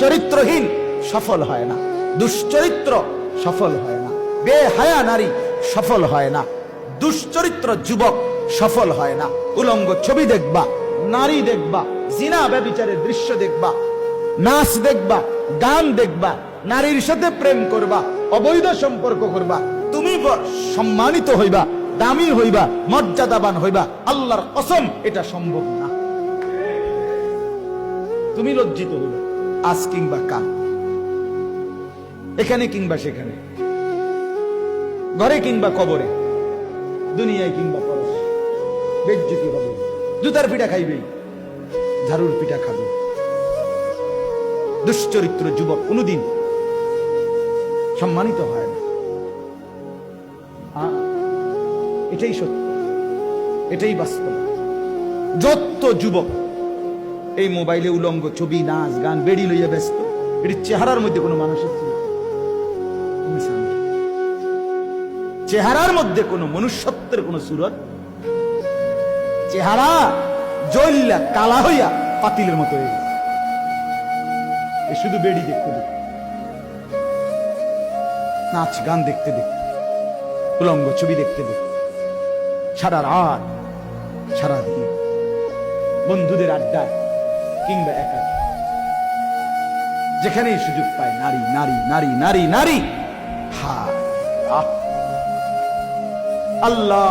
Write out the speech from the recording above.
চরিত্রহীন সফল হয় না। দুশ্চরিত্র সফল হয় না। বেহায়া নারী সফল হয় না। দুশ্চরিত্র যুবক সফল হয় না। উলঙ্গ ছবি দেখবা, নারী দেখবা, জিনা ব্যবিচারের দৃশ্য দেখবা, নাচ দেখবা, গান দেখবা, নারীর সাথে প্রেম করবা, অবৈধ সম্পর্ক করবা, তুমি সম্মানিত হইবা, দামি হইবা, মর্যাদাবান হইবা, আল্লাহর কসম এটা সম্ভব না। তুমি লজ্জিত হইবা। আজ কিংবা কাল। এখানে কিংবা সেখানে। ঘরে কিংবা কবরে। দুনিয়ায় কিংবা পরশে। হবে? জুতার পিঠা খাইবেই ঝাড়ুর পিঠা খাবে। দুশ্চরিত্র যুবক কোনদিন সম্মানিত হয় না। এটাই সত্য। এটাই বাস্তব। যত যুবক এই মোবাইলে উলঙ্গ ছবি, নাচ, গান বেড়ি লইয়া ব্যস্ত। এটি চেহারার মধ্যে কোনো মানুষের। চেহারার মধ্যে কোনো মনুষ্যত্বের কোনো সুরত? চেহারা জল্লা কালা হইয়া পাতিলের মতো শুধু বেড়ি দেখতে দেখতে। নাচ, গান দেখতে দেখতে। উলঙ্গ ছবি দেখতে দেখতে। সারা রাত, সারা দিন। বন্ধুদের আড্ডায়। কিংবা একা। যেখানেই সুযোগ পায় নারী নারী নারী নারী নারী। হা আল্লাহ